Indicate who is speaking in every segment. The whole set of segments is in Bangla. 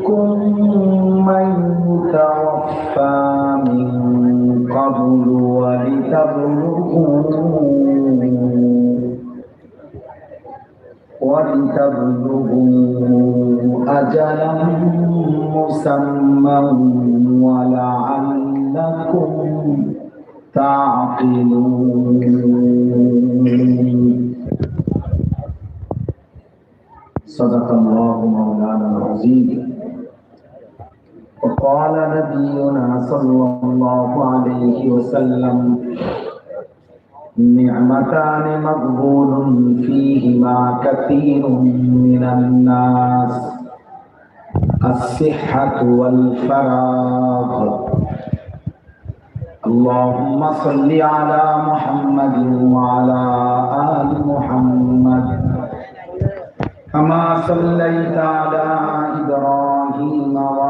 Speaker 1: منكم من يتوفى من قبل ولتبلغوا ولتبلغوا أجلا مسمى ولعلكم تعقلون. صدق الله مولانا العظيم. وقال نبينا صلى الله عليه وسلم نعمتان مقبول فيهما كثير من الناس الصحة والفراغ. اللهم صل على محمد وعلى آل محمد كما صليت على إبراهيم وعلى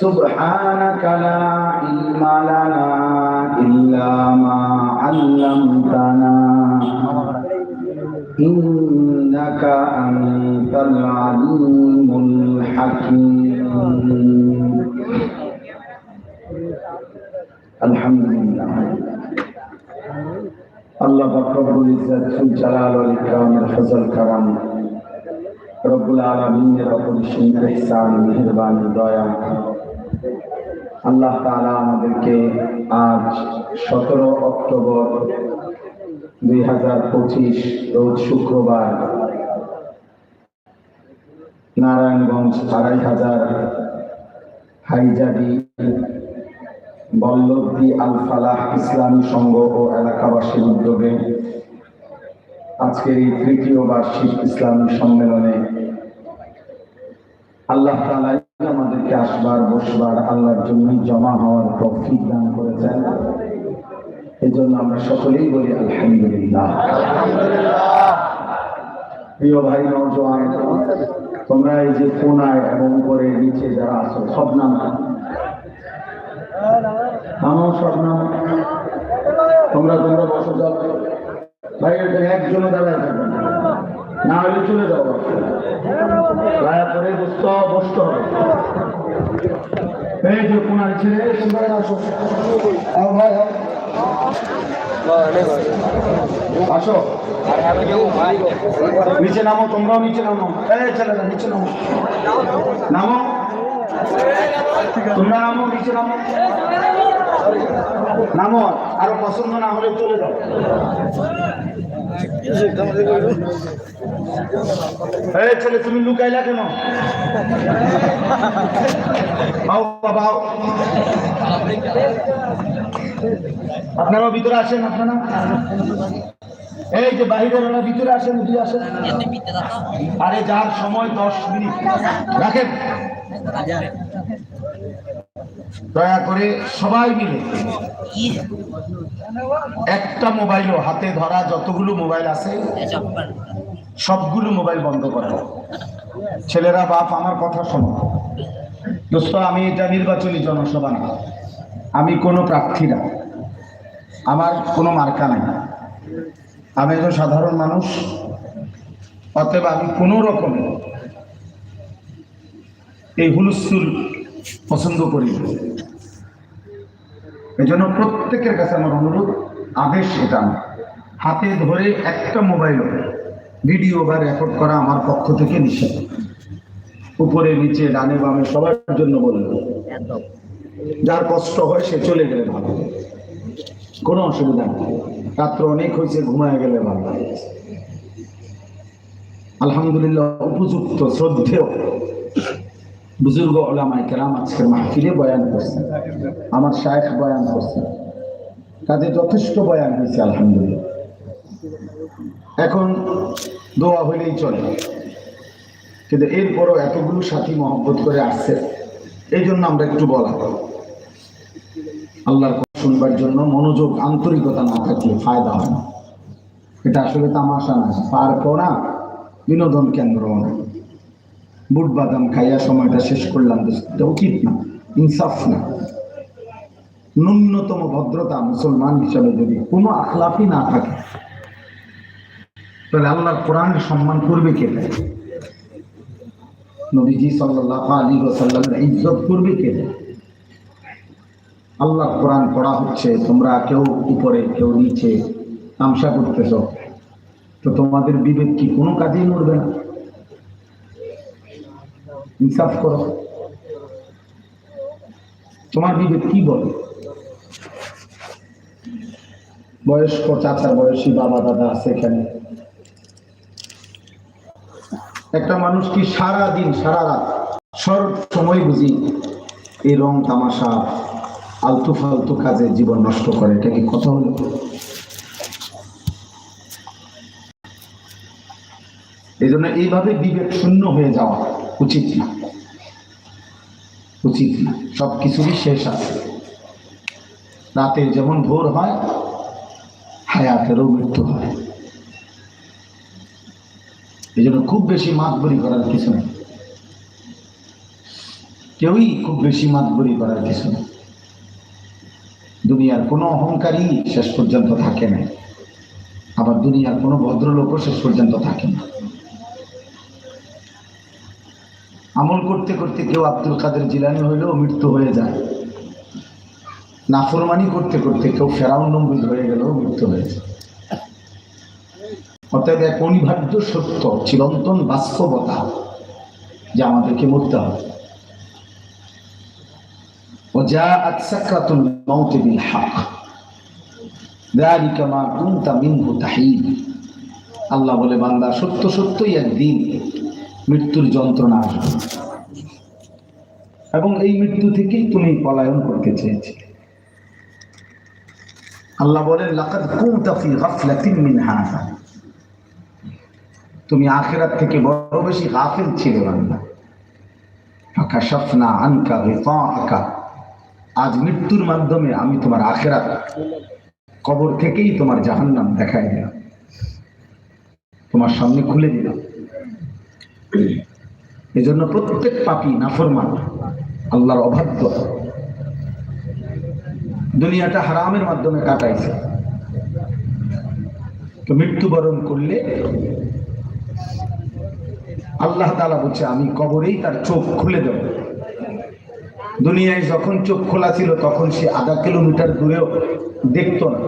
Speaker 1: سبحانك لا علم لنا إلا ما علمتنا إنك أنت العليم الحكيم الحمد لله الله رب العزة جلال والإكرام الفضل الكرم رب العالمين رب الشمس إحسان مهربان دعاء আল্লাহ তাআলা আমাদেরকে আজ সতেরো অক্টোবর দুই হাজার পঁচিশ রোজ শুক্রবার নারায়ণগঞ্জ আড়াই হাজার হাইজাবি বল্লভী আল ফালাহ ইসলামী সংঘ ও এলাকাবাসীর উদ্যোগে আজকের এই তৃতীয় বার্ষিক ইসলামী সম্মেলনে আল্লাহ তালাই আমাদেরকে আসবার বসবার, আল্লাহর জন্য জমা হওয়ার তৌফিক দান করেছেন। এই জন্য আমরা সকলেই বলি আলহামদুলিল্লাহ। প্রিয় ভাই নজওয়ান তোমরা এই যে কোনায় এবং করে নিচে যারা আছো, সব নাম আমার সব নাম? তোমরা তোমরা বসে, যাও। ভাই এখানে একজনও দাঁড়ায় থাকবে না। হলে চলে যাও। দয়া করে বসতে হবে। ছেলে সবাই আসো আও ভাই। আসো। নিচে নামো, তোমরাও নিচে নামো। এই, ছেলেরা, নিচে নামো। নামো। তোমরা নামো, নিচে নামো। নামো, আরও পছন্দ না হলে চলে যাও। ছেলে, তুমি লুকাইলা কেন। আপনারাও ভিতরে আসেন, আপনারা। এই যে বাহিরের ওরা ভিতরে আসেন ভিতরে আসেন। আরে যার সময় দশ মিনিট। রাখেন। দয়া করে সবাই মিলে একটা মোবাইলও হাতে ধরা, যতগুলো মোবাইল আছে, সবগুলো মোবাইল বন্ধ করা। ছেলেরা, বাপ, আমার কথা শোনো। দোস্ত, আমি এটা নির্বাচনী জনসভা না। আমি কোনো প্রার্থী না। আমার কোনো মার্কা নাই। আমি একজন সাধারণ মানুষ। অতএব আমি কোনো রকম এই হুলস্থুল পছন্দ করি। এই জন্য প্রত্যেকের কাছে আমার অনুরোধ, আদেশ এটা। হাতে ধরে একটা মোবাইল ভিডিও বা রেকর্ড করা আমার পক্ষ থেকে নিষেধ। উপরে, নিচে, ডানে, বামে, সবার জন্য বলব যার কষ্ট হয় সে চলে গেলে ভালো। কোনো অসুবিধা নেই। রাত্র অনেক হয়েছে, ঘুমায় গেলে ভালো আলহামদুলিল্লাহ, উপযুক্ত, শ্রদ্ধেয়। বুজুর্গ ওলামাই কেরাম আজকে মাহফিলে বয়ান করছেন। আমার শায়েখ বয়ান করছেন। কাজে যথেষ্ট বয়ান হয়েছে, আলহামদুলিল্লাহ। এখন দোয়া হইলেই চলে। কিন্তু এরপরও এতগুলো সাথী মহব্বত করে আসছে, এই জন্য আমরা একটু বলা। আল্লাহর শুনবার জন্য মনোযোগ, আন্তরিকতা না থাকলে ফায়দা হয় না। এটা আসলে তামাশা না পার্কও না বিনোদন কেন্দ্রও না বুট বাদাম খাইয়া সময়টা শেষ করলাম এটা উচিত না, ইনসাফ না। ন্যূনতম ভদ্রতা মুসলমান হিসাবে যদি কোনো আখলাপই না থাকে, তাহলে আল্লাহর কোরআন সম্মান করবে কে নবীজি সাল্লাহ আলী ওসাল্লামের ইজ্জত করবে কে দেয় আল্লাহ কোরআন পড়া হচ্ছে, তোমরা কেউ উপরে, কেউ নিচে তামসা করতেছ, তো তোমাদের বিবেক কি কোনো কাজেই মরবে না? ইনসাফ করো। তোমার বিবেক কি বলে? বয়স্ক চাচার বয়সী বাবা দাদা আছে এখানে। একটা মানুষ কি সারা দিন সারা রাত সব সময় বুঝি এই রং তামাশা আলতু ফালতু কাজে জীবন নষ্ট করে? এটা কি কথা হলো? এই জন্য এইভাবে বিবেক শূন্য হয়ে যাওয়া। উচিত না। উচিত না। সব কিছুরই শেষ আছে। রাতে যেমন ভোর হয়, হায়াতেরও মৃত্যু হয়। এই জন্য খুব বেশি মাতবরি করার কিছু নেই। কেউই খুব বেশি মাতবরি করার কিছু নেই। দুনিয়ার কোনো অহংকারী শেষ পর্যন্ত থাকে না। আবার দুনিয়ার কোনো ভদ্রলোকও শেষ পর্যন্ত থাকে না। আমল করতে করতে কেউ আব্দুল কাদের জিলানি হলেও মৃত্যু হয়ে যায়। নাফরমানি করতে করতে কেউ ফেরাউন নম্বর হয়ে গেলেও মৃত্যু হয়ে যায়। অর্থাৎ এক অনিভার্য সত্য, চিরন্তন বাস্তবতা যে আমাদেরকে মরতে হবে। ও যা আকসাকরাতুল মাউতে বিল হক। দালিকা মা কুনতা মিনহু তাহিদ আল্লাহ বলে, বান্দা, সত্য সত্যই একদিন মৃত্যুর যন্ত্রণা আসবে। এবং এই মৃত্যু থেকেই তুমি পলায়ন করতে চেয়েছিলে। আল্লাহ বলেন, লাকাদ মিন তুমি আখিরাত থেকে বড় বেশি গাফিল ছিলে বান্দা ফাকাশাফনা আনকা গিতাআকা আজ মৃত্যুর মাধ্যমে আমি তোমার আখেরাত কবর থেকেই তোমার জাহান্নাম দেখাই দিলাম। তোমার সামনে খুলে দিলাম। এজন্য প্রত্যেক পাপি নাফরমান, আল্লাহর অবাধ্য। দুনিয়াটা হারামের মাধ্যমে কাটাইছে। তো মৃত্যুবরণ করলে আল্লাহ তালা বলছে, আমি কবরেই তার চোখ খুলে দেব। দুনিয়ায় যখন চোখ খোলা ছিল, তখন সে আধা কিলোমিটার দূরেও দেখত না।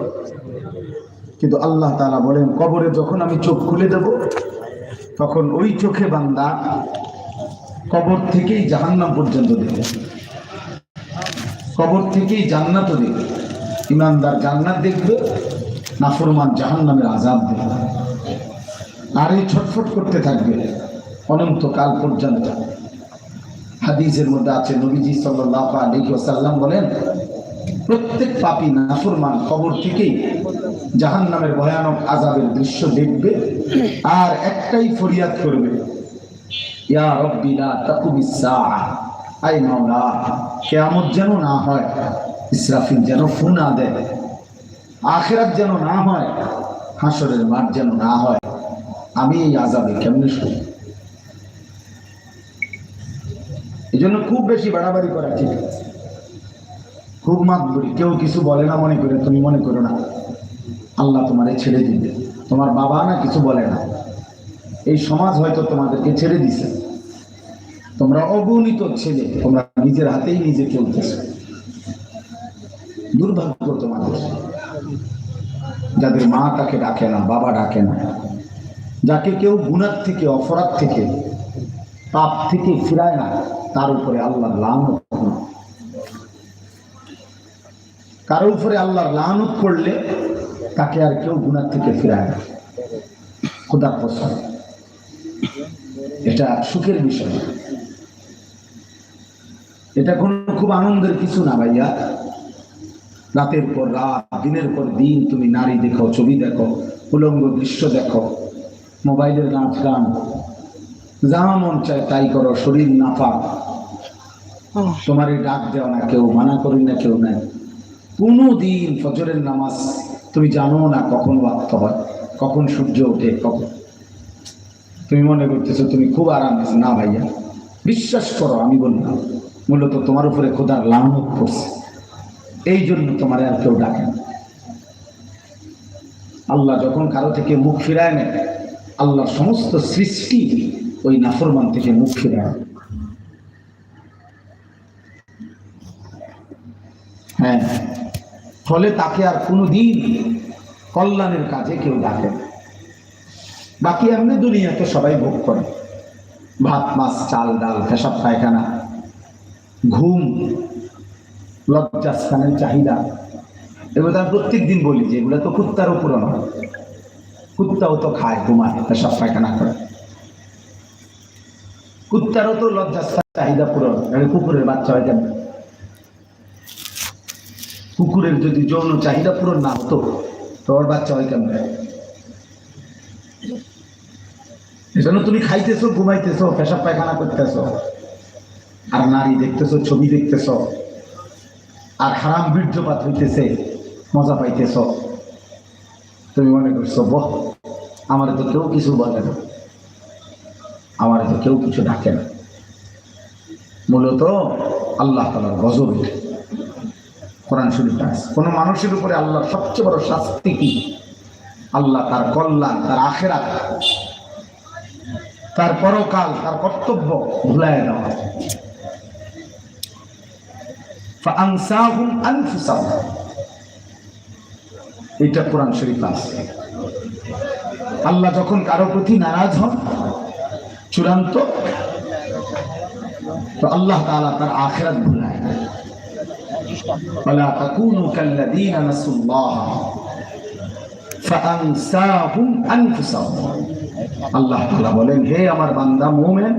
Speaker 1: কিন্তু আল্লাহ তালা বলেন, কবরে যখন আমি চোখ খুলে দেব তখন ওই চোখে বান্দা কবর থেকেই জাহান্নাম পর্যন্ত দেবে। কবর থেকেই জান্নাতও দেখবে ইমানদার জান্নাত দেখবে, নাফরমান জাহান্নামের আজাদ দেখবে। আর এই ছটফট করতে থাকবে অনন্তকাল পর্যন্ত। হাদিসের মধ্যে আছে, নবীজি সাল্লাহ আলী সাল্লাম বলেন প্রত্যেক পাপি নাফরমান কবর থেকেই জাহান নামের ভয়ানক আজাবের দৃশ্য দেখবে আর একটাই ফরিয়াদ করবে। ইয়া রব্বিলা তাকুবিস সাআ। আই মাওলা, কিয়ামত যেন না হয়, ইসরাফিল যেন ফু না দেয়। আখিরাত যেন না হয় হাসরের মাঠ যেন না হয়। আমি এই আজাবে কেমনে শুনি এই জন্য খুব বেশি বাড়াবাড়ি করা ঠিক। খুব মাতবরি কেউ কিছু বলে না, মনে করে, তুমি মনে করো না। আল্লাহ তোমারে ছেড়ে দিবে। তোমার বাবা না কিছু বলে না। এই সমাজ হয়তো তোমাদেরকে ছেড়ে দিছে। তোমরা অগণিত ছেলে, তোমরা নিজের হাতেই নিজে চলতেছ। দুর্ভাগ্য তোমাদের। যাদের মা তাকে ডাকে না, বাবা ডাকে না, যাকে কেউ গুণার থেকে, অপরাধ থেকে, পাপ থেকে ফিরায় না, তার উপরে আল্লাহ লানত কারও উপরে আল্লাহর লানত করলে তাকে আর কেউ গুণার থেকে ফিরায় না। খোদা পছন্দ এটা সুখের বিষয়। এটা কোন খুব আনন্দের কিছু না ভাইয়া। রাতের পর রাত দিনের পর দিন তুমি নারী দেখো ছবি দেখো উলঙ্গ দৃশ্য দেখো মোবাইলের নাচ গান যা মন চায় তাই করো শরীর নাফা তোমার এই ডাক দেওয়া না কেউ মানা করি না কেউ নাই। কোনো দিন ফজরের নামাজ তুমি জানো না কখন ওয়াক্ত হয়, কখন সূর্য ওঠে, কখন? তুমি মনে করতেছো তুমি খুব আরাম না ভাইয়া, বিশ্বাস করো, আমি বললাম, মূলত তোমার উপরে খোদার লানত করছে এই জন্য তোমার আর কেউ ডাকে না। আল্লাহ যখন কারও থেকে মুখ ফিরায় নেয়, আল্লাহর সমস্ত সৃষ্টি ওই নাফরমান থেকে মুখ ফিরায় হ্যাঁ। ফলে তাকে আর কোনো দিন কল্যাণের কাজে কেউ ডাকে না। বাকি এমনি দুনিয়াতে সবাই ভোগ করে। ভাত, মাছ, চাল, ডাল, পেশাব, পায়খানা, ঘুম, লজ্জাস্থানের চাহিদা, এগুলো তো আমি প্রত্যেক দিন বলি যে এগুলো তো কুত্তার উপর নয়। কুত্তাও তো খায়, ঘুমায়, পেশাব, পায়খানা করে। কুত্তারও তো লজ্জাস্থান চাহিদা পূরণ মানে কুকুরের বাচ্চা হয় কেন কুকুরের যদি যৌন চাহিদা পূরণ না হতো, তো ওর বাচ্চা হয় কেমন? এজন্য তুমি খাইতেছো, ঘুমাইতেছো, পেশাব পায়খানা করতেছো, আর নারী দেখতেছো, ছবি দেখতেছো, আর হারাম বীর্যপাত হইতেছে, মজা পাইতেছ। তুমি মনে করছ, বহ, আমার তো কেউ কিছু বলে না, আমার তো কেউ কিছু ডাকে না। মূলত আল্লাহ তালার গজব। কোরআন শরীফ আছে কোনো মানুষের উপরে আল্লাহর সবচেয়ে বড় শাস্তি কি? আল্লাহ তার কল্যাণ, তার আখেরা তার পরকাল, তার কর্তব্য ভুলায় দেওয়া এটা কোরআন শরীফ আছে। আল্লাহ যখন কারও প্রতি নারাজ হন, চূড়ান্ত, তো আল্লাহ তালা তার আখেরাত ভুলায়। ولا تكونوا كالذين نسوا الله فأنساهم أنفسهم আল্লাহ তাআলা বলেন হে আমার বান্দা মুমিন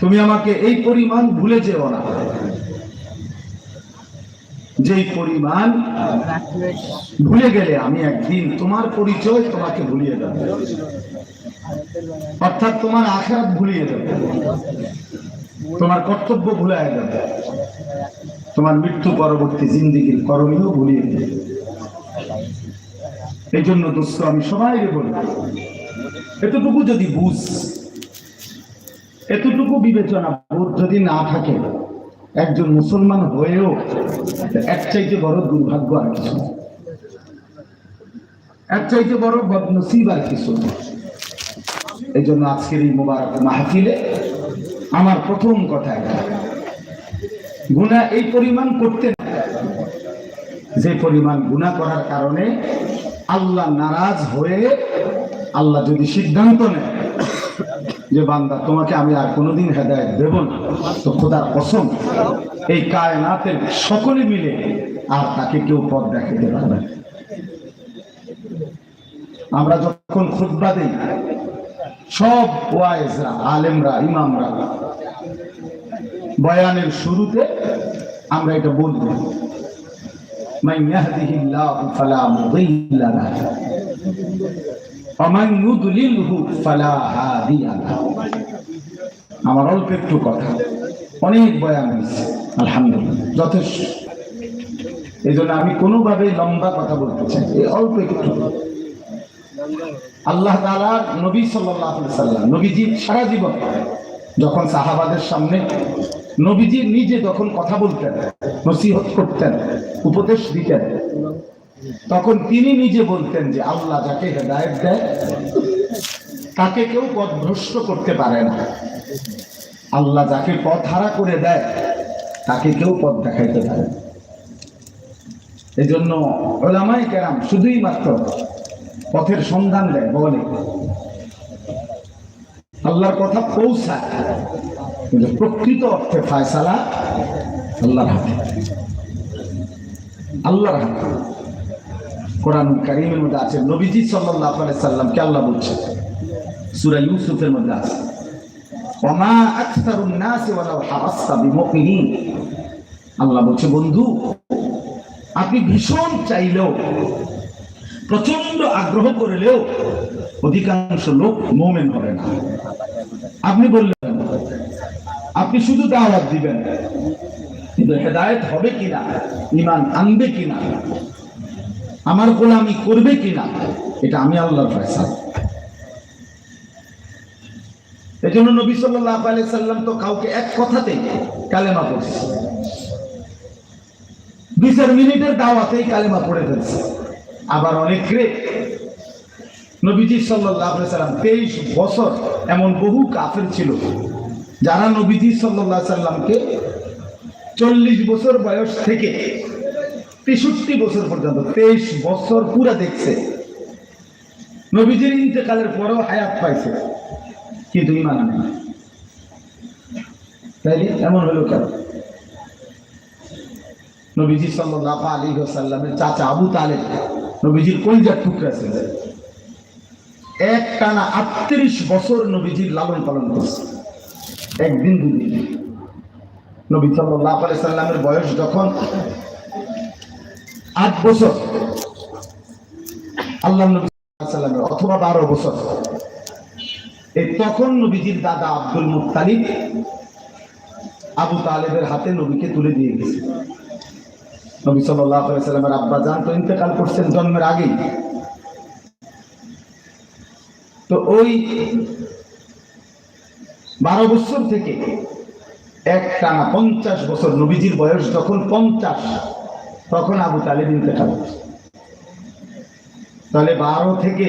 Speaker 1: তুমি আমাকে এই পরিমাণ ভুলে যেও না যেই পরিমাণ ভুলে গেলে আমি একদিন তোমার পরিচয় তোমাকে ভুলিয়ে দেব অর্থাৎ তোমার আখেরাত ভুলিয়ে দেব তোমার কর্তব্য ভুলায় যাবে তোমার মৃত্যু পরবর্তী জিন্দিগির করণীয় ভুলিয়ে দেবে এই জন্য দোস্ত, আমি সবাইকে বলি, এতটুকু যদি বুঝ, এতটুকু বিবেচনা বোধ যদি না থাকে, একজন মুসলমান হয়েও এক চাইতে বড় দুর্ভাগ্য আর কিছু। এক চাইতে বড় বদনসিব আর কিছু। এই জন্য আজকের এই মোবারক মাহফিলে আমার প্রথম কথা গুণা এই পরিমাণ করতে যে পরিমাণ গুণা করার কারণে আল্লাহ নারাজ হয়ে আল্লাহ যদি সিদ্ধান্ত নেয় যে বান্দা, তোমাকে আমি আর কোনোদিন হেদায়ত দেব না, তো খোদার কসম, এই কায়নাতের সকলে মিলে আর তাকে কেউ পথ দেখাতে পারবে। আমরা যখন খুতবা দেই সব ওয়াইজরা আলেমরা ইমামরা বয়ানের শুরুতে আমরা এটা বলবো من يهده الله فلا مضل له ومن يضلله فلا هادي له আমার অল্প একটু কথা অনেক বয়ান হয়েছে আলহামদুলিল্লাহ যথেষ্ট এই জন্য আমি কোনোভাবে লম্বা কথা বলতে চাই এই অল্প একটু আল্লাহ তাআলা নবী সাল্লাম নবীজি সারা জীবন। যখন সাহাবাদের সামনে নবীজি নিজে যখন কথা বলতেন, নসিহত করতেন, উপদেশ দিতেন, তখন তিনি নিজে বলতেন যে আল্লাহ যাকে হেদায়েত দেয়, তাকে কেউ পথভ্রষ্ট করতে পারে না। আল্লাহ যাকে পথ হারা করে দেয়, তাকে কেউ পথ দেখাইতে পারে এই জন্য ওলামাই কেরাম শুধুই মাত্র পথের সন্ধান দেয়, বলে। আল্লাহর কথা পৌঁছায়, কিন্তু প্রকৃত অর্থে ফায়সালা আল্লাহর হাতে। আল্লাহর হাতে। কোরআন কারিমের মধ্যে আছে, নবীজি আলাইহি সাল্লামকে আল্লাহ বলছে? সূরা ইউসুফের মধ্যে আছে। ওমা আকসারুন নাসি ওয়ালাউ আল্লাহ বলছে, বন্ধু, আপনি ভীষণ চাইলেও প্রচণ্ড আগ্রহ করলেও অধিকাংশ লোক মোমেন হবে না। আপনি বললেন, আপনি শুধু দাওয়াত দিবেন, কিন্তু হেদায়েত হবে কিনা ইমান আনবে কিনা, আমার গোলামি করবে কিনা, এটা আমি আল্লাহর ফয়সালা। এই জন্য নবী সাল্লাহ সাল্লাম তো কাউকে এক কথাতেই কালেমা পড়ছে। দুই চার মিনিটের দাওয়াতেই কালেমা পড়ে ফেলছে। আবার অনেকে নবীজি সাল্লাহ সাল্লাম তেইশ বছর এমন বহু কাফের ছিল, যারা নবীজি সাল্লাহ সাল্লামকে চল্লিশ বছর বয়স থেকে তেষট্টি বছর পর্যন্ত, তেইশ বছর পুরা দেখছে। নবীজির ইন্তেকালের পরেও হায়াত পাইছে, কিন্তু ইমান নেই। তাইলে এমন হলো কেন? নবীজি সাল্লাহ আলী সাল্লামের চাচা আবু তালেব নবীজির কলজার টুকরা ছিল। এক টানা আটত্রিশ বছর নবীজির লালন পালন করছে। একদিন দুদিন। নবী সাল্লাহ আলি সাল্লামের বয়স যখন আট বছর, আল্লাহ নবী সাল্লামের অথবা বারো বছর। এই তখন নবীজির দাদা আব্দুল মুতালিব আবু তালেবের হাতে নবীকে তুলে দিয়ে গেছে। নবী সাল্লামের আব্বা জান তো ইন্তেকাল করছেন জন্মের আগেই। তো ওই বারো বছর থেকে এক টানা পঞ্চাশ বছর নবীজির বয়স যখন পঞ্চাশ, তখন আবু তালেব ইন্তেকাল তাহলে বারো থেকে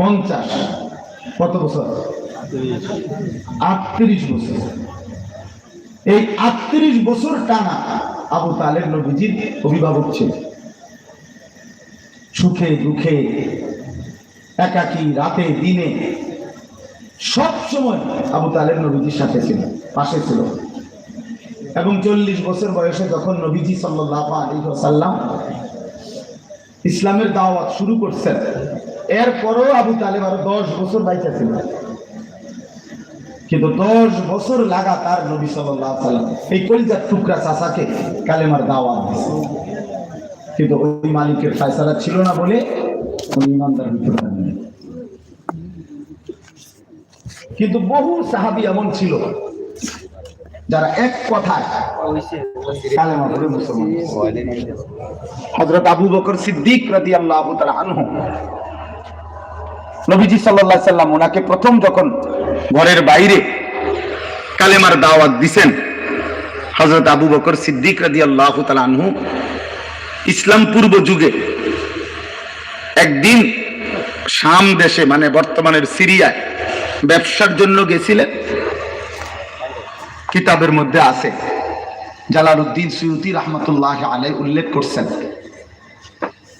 Speaker 1: পঞ্চাশ কত বছর? আটত্রিশ বছর। এই আটত্রিশ বছর টানা আবু তালেব নবীজির অভিভাবক ছিল। সুখে দুঃখে, একাকি রাতে, দিনে, সব সময় আবু তালেব নবীজির সাথে ছিল, পাশে ছিল। এবং চল্লিশ বছর বয়সে যখন নবীজি সাল্লাহ আলী সাল্লাম ইসলামের দাওয়াত শুরু করছেন, এরপরও আবু তালেব আরও দশ বছর বাইচা ছিল। কিন্তু দশ বছর লাগাতার নবী সাল্লাম এই কলিজার টুকরা চাষাকে কালেমার দাওয়াত দিছে কিন্তু ওই মালিকের ফায়সালা ছিল না বলে ইমানদার কিন্তু বহু সাহাবি এমন ছিল যারা এক কথায় কালেমা মুসলমান। হযরত আবু বকর সিদ্দিক তাআলা আনহু নবীজি আলাইহি সাল্লাম ওনাকে প্রথম যখন ঘরের বাইরে কালেমার দাওয়াত দিছেন, হযরত আবু বকর সিদ্দিক রাদিয়াল্লাহু তাআলা আনহু, ইসলাম পূর্ব যুগে একদিন শাম দেশে মানে বর্তমানের সিরিয়ায় ব্যবসার জন্য গেছিলেন। কিতাবের মধ্যে আছে, জালালউদ্দিন সুয়ুতি রহমতুল্লাহ আলাই উল্লেখ করছেন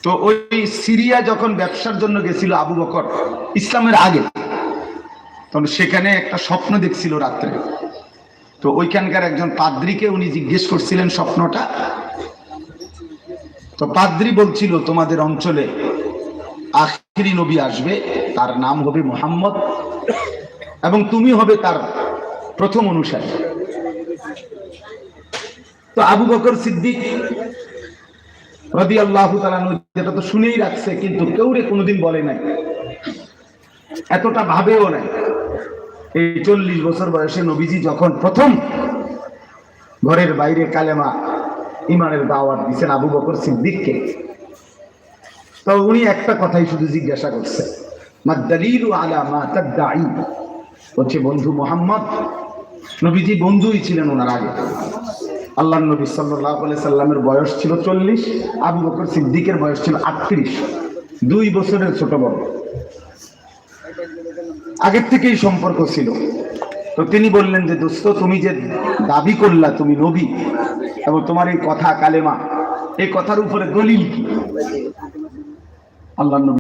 Speaker 1: তো ওই সিরিয়া যখন ব্যবসার জন্য গেছিল আবু বকর, ইসলামের আগে, তখন সেখানে একটা স্বপ্ন দেখছিল রাত্রে। তো ওইখানকার একজন পাদ্রিকে উনি জিজ্ঞেস করছিলেন স্বপ্নটা। তো পাদ্রি বলছিল, তোমাদের অঞ্চলে আখিরি নবী আসবে, তার নাম হবে মোহাম্মদ এবং তুমি হবে তার প্রথম অনুসারী। তো আবু বকর সিদ্দিক রদি আল্লাহ যেটা তো শুনেই রাখছে, কিন্তু কেউ রে কোনোদিন বলে নাই। এতটা ভাবেও নাই। এই চল্লিশ বছর বয়সে নবীজি যখন প্রথম ঘরের বাইরে কালেমা ইমানের দাওয়াত দিচ্ছেন আবু বকর সিদ্দিককে, তো উনি একটা কথাই শুধু জিজ্ঞাসা করছে। মা দলিল আলা মা তাদ্দাই হচ্ছে বন্ধু মোহাম্মদ। নবীজি বন্ধুই ছিলেন ওনার আগে। আল্লাহ নবী সাল্লাহ সাল্লামের বয়স ছিল চল্লিশ, আবু বকর সিদ্দিকের বয়স ছিল আটত্রিশ। দুই বছরের ছোট বড়। আগের থেকেই সম্পর্ক ছিল। তো তিনি বললেন যে, দোস্ত, তুমি যে দাবি করলা, তুমি নবী এবং তোমার এই কথা, কালেমা, এই কথার উপরে দলিল কি? আল্লাহ